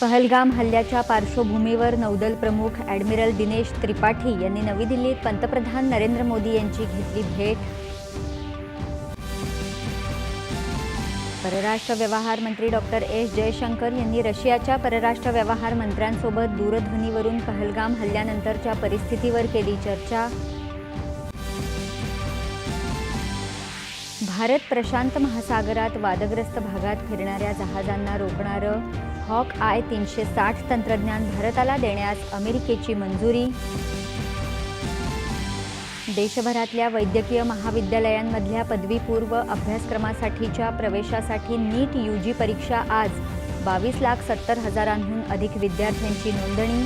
पहलगाम हल्ल्याच्या पार्श्वभूमीवर नौदल प्रमुख ॲडमिरल दिनेश त्रिपाठी यांनी नवी दिल्लीत पंतप्रधान नरेंद्र मोदी यांची घेतली भेट. परराष्ट्र व्यवहार मंत्री डॉक्टर एस जयशंकर यांनी रशियाच्या परराष्ट्र व्यवहार मंत्र्यांसोबत दूरध्वनीवरून पहलगाम हल्ल्यानंतरच्या परिस्थितीवर केली चर्चा. भारत प्रशांत महासागरात वादग्रस्त भागात फिरणाऱ्या जहाजांना रोखणारं हॉक आय तीनशे साठ तंत्रज्ञान भारताला देण्यास अमेरिकेची मंजुरी. देशभरातल्या वैद्यकीय महाविद्यालयांमधल्या पदवीपूर्व अभ्यासक्रमासाठीच्या प्रवेशासाठी नीट यू जी परीक्षा आज. बावीस लाख सत्तर हजारांहून अधिक विद्यार्थ्यांची नोंदणी.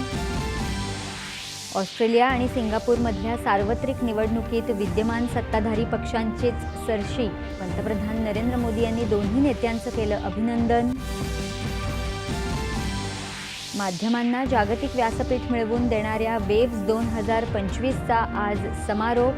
ऑस्ट्रेलिया आणि सिंगापूरमधल्या सार्वत्रिक निवडणुकीत विद्यमान सत्ताधारी पक्षांचेच सरशी. पंतप्रधान नरेंद्र मोदी यांनी दोन्ही नेत्यांचं केलं अभिनंदन. माध्यमांना जागतिक व्यासपीठ मिळवून देणाऱ्या वेव्स दोन हजार पंचवीसचा आज समारोप.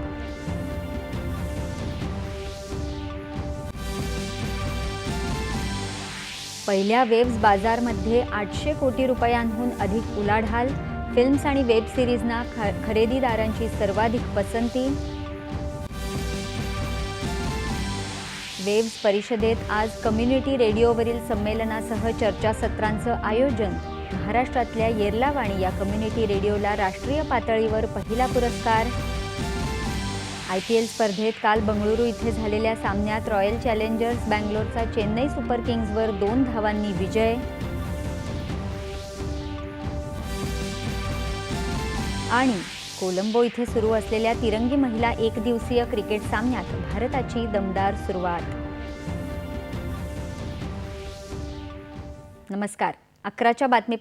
पहिल्या वेव्स बाजारमध्ये आठशे कोटी रुपयांहून अधिक उलाढाल फिल्म्स आणि वेब सिरीजना ख खरेदीदारांची सर्वाधिक पसंती? वेब्स परिषदेत आज कम्युनिटी रेडिओवरील संमेलनासह चर्चासत्रांचं आयोजन. महाराष्ट्रातल्या येर्लावाणी या कम्युनिटी रेडिओला राष्ट्रीय पातळीवर पहिला पुरस्कार. आय पी एल स्पर्धेत काल बंगळुरू इथे झालेल्या सामन्यात रॉयल चॅलेंजर्स बँगलोरचा चेन्नई सुपर किंग्जवर दोन धावांनी विजय. आणि कोलंबो इथे सुरू असलेल्या तिरंगी महिला एक दिवसीय क्रिकेट सामन्यात भारताची दमदार सुरुवात. नमस्कार. अकराच्या बातमीपत्र